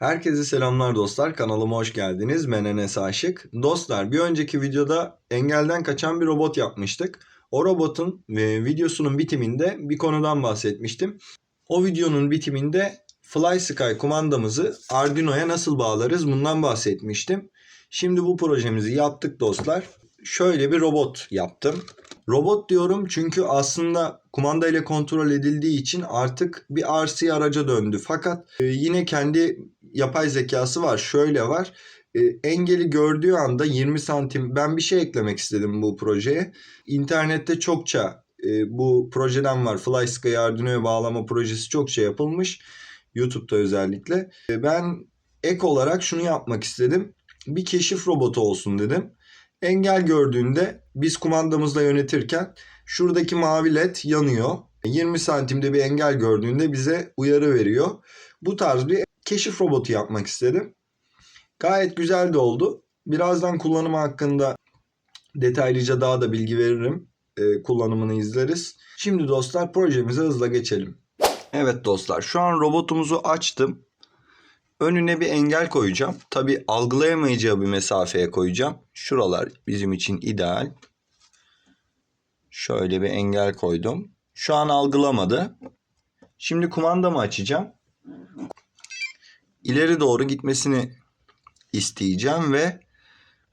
Herkese selamlar dostlar. Kanalıma hoş geldiniz. Ben Enes Aşık. Dostlar bir önceki videoda engelden kaçan bir robot yapmıştık. O robotun ve videosunun bitiminde bir konudan bahsetmiştim. O videonun bitiminde FlySky kumandamızı Arduino'ya nasıl bağlarız bundan bahsetmiştim. Şimdi bu projemizi yaptık dostlar. Şöyle bir robot yaptım. Robot diyorum çünkü aslında kumanda ile kontrol edildiği için artık bir RC araca döndü. Fakat e, yine kendi yapay zekası var. Şöyle var. E, engeli gördüğü anda 20 santim ben bir şey eklemek istedim bu projeye. İnternette çokça e, bu projeden var. FlySky Arduino'ya bağlama projesi çokça yapılmış. YouTube'da özellikle. E, ben ek olarak şunu yapmak istedim. Bir keşif robotu olsun dedim. Engel gördüğünde biz kumandamızla yönetirken şuradaki mavi led yanıyor. 20 santimde bir engel gördüğünde bize uyarı veriyor. Bu tarz bir keşif robotu yapmak istedim. Gayet güzel de oldu. Birazdan kullanımı hakkında detaylıca daha da bilgi veririm. Ee, kullanımını izleriz. Şimdi dostlar projemize hızla geçelim. Evet dostlar şu an robotumuzu açtım. Önüne bir engel koyacağım. Tabi algılayamayacağı bir mesafeye koyacağım. Şuralar bizim için ideal. Şöyle bir engel koydum. Şu an algılamadı. Şimdi kumandamı açacağım. İleri doğru gitmesini isteyeceğim ve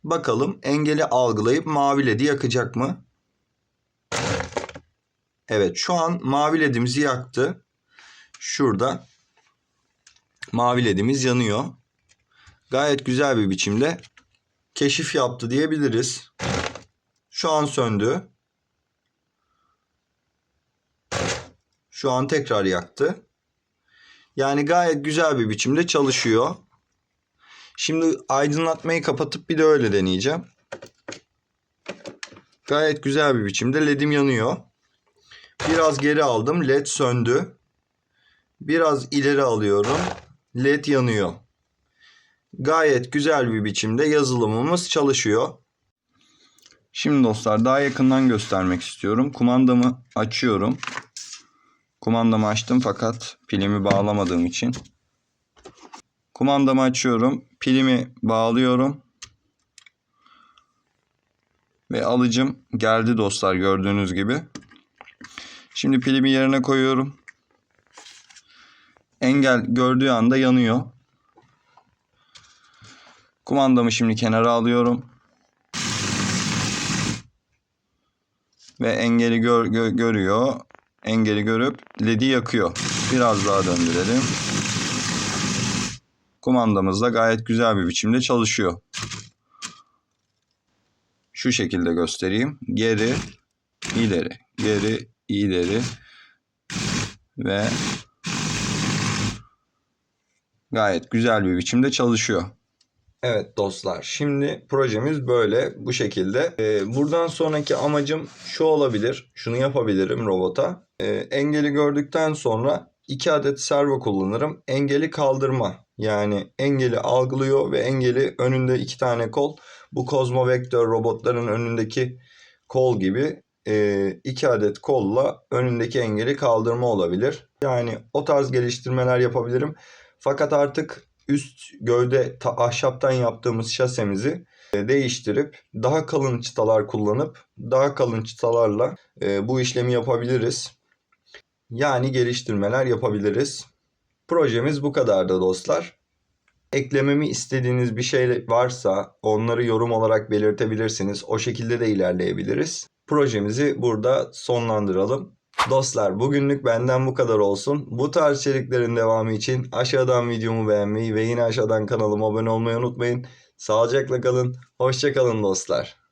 bakalım engeli algılayıp mavi ledi yakacak mı? Evet şu an mavi ledimizi yaktı. Şurada mavi ledimiz yanıyor. Gayet güzel bir biçimde keşif yaptı diyebiliriz. Şu an söndü. Şu an tekrar yaktı. Yani gayet güzel bir biçimde çalışıyor. Şimdi aydınlatmayı kapatıp bir de öyle deneyeceğim. Gayet güzel bir biçimde ledim yanıyor. Biraz geri aldım. Led söndü. Biraz ileri alıyorum. LED yanıyor. Gayet güzel bir biçimde yazılımımız çalışıyor. Şimdi dostlar daha yakından göstermek istiyorum. Kumandamı açıyorum. Kumandamı açtım fakat pilimi bağlamadığım için. Kumandamı açıyorum. Pilimi bağlıyorum. Ve alıcım geldi dostlar gördüğünüz gibi. Şimdi pilimi yerine koyuyorum. Engel gördüğü anda yanıyor. Kumandamı şimdi kenara alıyorum. Ve engeli gör, gö, görüyor. Engeli görüp ledi yakıyor. Biraz daha döndürelim. Kumandamız da gayet güzel bir biçimde çalışıyor. Şu şekilde göstereyim. Geri, ileri, geri, ileri ve gayet güzel bir biçimde çalışıyor. Evet dostlar şimdi projemiz böyle bu şekilde. Ee, buradan sonraki amacım şu olabilir. Şunu yapabilirim robota. Ee, engeli gördükten sonra iki adet servo kullanırım. Engeli kaldırma. Yani engeli algılıyor ve engeli önünde iki tane kol. Bu Cosmo Vector robotların önündeki kol gibi e, iki adet kolla önündeki engeli kaldırma olabilir. Yani o tarz geliştirmeler yapabilirim. Fakat artık üst gövde ta- ahşaptan yaptığımız şasemizi e, değiştirip daha kalın çıtalar kullanıp daha kalın çıtalarla e, bu işlemi yapabiliriz. Yani geliştirmeler yapabiliriz. Projemiz bu kadardı dostlar. Eklememi istediğiniz bir şey varsa onları yorum olarak belirtebilirsiniz. O şekilde de ilerleyebiliriz. Projemizi burada sonlandıralım. Dostlar bugünlük benden bu kadar olsun. Bu tarz içeriklerin devamı için aşağıdan videomu beğenmeyi ve yine aşağıdan kanalıma abone olmayı unutmayın. Sağlıcakla kalın. Hoşçakalın dostlar.